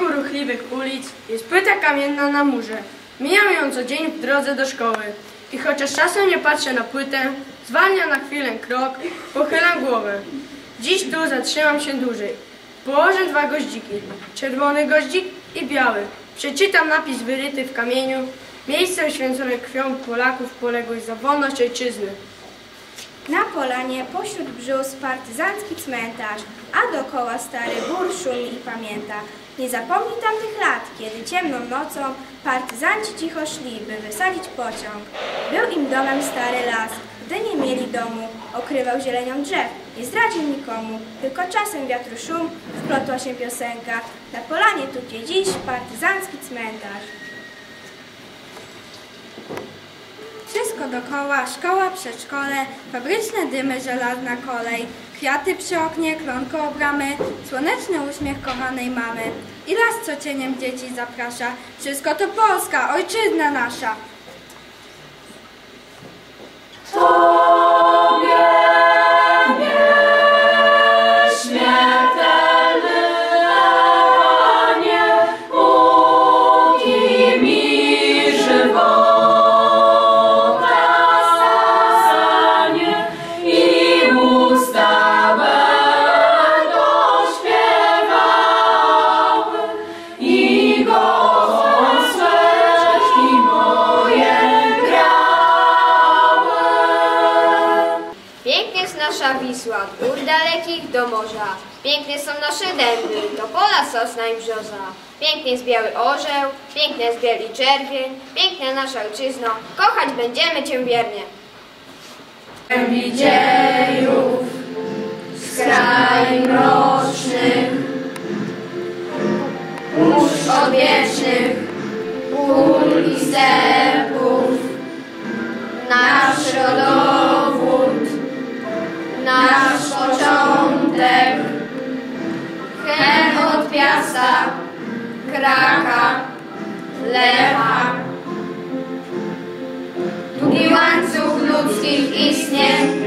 urokliwych ulic jest płyta kamienna na murze. Mijam ją co dzień w drodze do szkoły. I chociaż czasem nie patrzę na płytę, zwalniam na chwilę krok, pochylam głowę. Dziś tu zatrzymam się dłużej. Położę dwa goździki, czerwony goździk i biały. Przeczytam napis wyryty w kamieniu, miejsce uświęcone krwią Polaków poległych za wolność ojczyzny. Na polanie pośród brzus partyzancki cmentarz, a dokoła stary bór szumi i pamięta. Nie zapomni tamtych lat, kiedy ciemną nocą partyzanci cicho szli, by wysadzić pociąg. Był im domem stary las, gdy nie mieli domu, okrywał zielenią drzew, nie zdradził nikomu, tylko czasem wiatru szum, wplotła się piosenka. Na polanie tukie dziś partyzancki cmentarz. Wszystko dokoła, szkoła, przedszkole, fabryczne dymy, żelazna kolej, kwiaty przy oknie, klonko o bramy, słoneczny uśmiech kochanej mamy. I las, co cieniem dzieci zaprasza. Wszystko to Polska, ojczyzna nasza. Wisła, gór dalekich do morza. Piękne są nasze dęby, to pola sosna i brzoza. Piękny jest biały orzeł, piękny jest bieli czerwień, piękna nasza ojczyzno, kochać będziemy Cię wiernie. Głębi dziejów, z kraj mrocznych, mórz odwiecznych, pól i stepów, od piasta, kraka, lewa. Długi łańcuch ludzkich istnień,